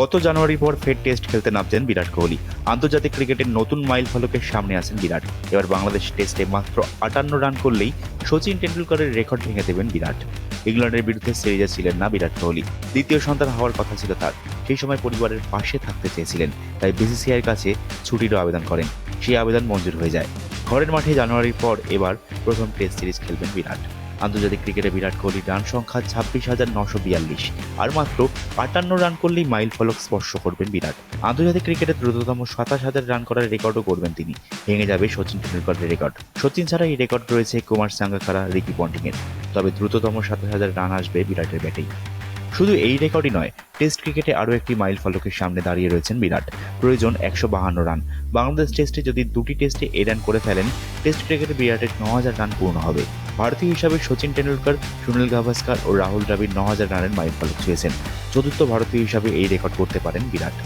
গত জানুয়ারির পর ফের টেস্ট খেলতে নামছেন বিরাট কোহলি। আন্তর্জাতিক ক্রিকেটের নতুন মাইল ফলকের সামনে আছেন বিরাট। এবার বাংলাদেশ টেস্টে মাত্র আটান্ন রান করলেই সচিন টেন্ডুলকারের রেকর্ড ভেঙে দেবেন বিরাট। ইংল্যান্ডের বিরুদ্ধে সিরিজে ছিলেন না বিরাট কোহলি। দ্বিতীয় সন্তান হওয়ার কথা ছিল তার। সেই সময় পরিবারের পাশে থাকতে চেয়েছিলেন, তাই বিসিসিআইয়ের কাছে ছুটিরও আবেদন করেন। সেই আবেদন মঞ্জুর হয়ে যায়। ঘরের মাঠে জানুয়ারির পর এবার প্রথম টেস্ট সিরিজ খেলবেন বিরাট। আন্তর্জাতিক ক্রিকেটে বিরাট কোহলির রান সংখ্যা ছাব্বিশ হাজার নশো বিয়াল্লিশ আর মাত্র আটান্ন রান করলেই মাইল ফলক স্পর্শ করবেন বিরাট। আন্তর্জাতিক ক্রিকেটে দ্রুততম সাতাশ হাজার রান করার রেকর্ডও করবেন তিনি। ভেঙে যাবে সচিন টেন্ডুলকারের রেকর্ড। সচিন ছাড়া এই রেকর্ড রয়েছে কুমার সাঙ্গাকারা, রিকি পন্টিংয়ের। তবে দ্রুততম সাতাশ হাজার রান আসবে বিরাটের ব্যাটেই। শুধু এই রেকর্ডই নয় টেস্ট ক্রিকেটে আরও একটি মাইল ফলকের সামনে দাঁড়িয়ে রয়েছেন বিরাট। প্রয়োজন একশো বাহান্ন রান। বাংলাদেশ টেস্টে যদি দুটি টেস্টে এ রান করে ফেলেন টেস্ট ক্রিকেটে বিরাটের ন হাজার রান পূর্ণ হবে। ভারতীয় হিসাবে সচিন টেন্ডুলকার সুনীল গাভাস্কার ও রাহুল দ্রাবিড় ন হাজার রানের মাইল ফলক ছুঁয়েছেন। চতুর্থ ভারতীয় হিসাবে এই রেকর্ড করতে পারেন বিরাট।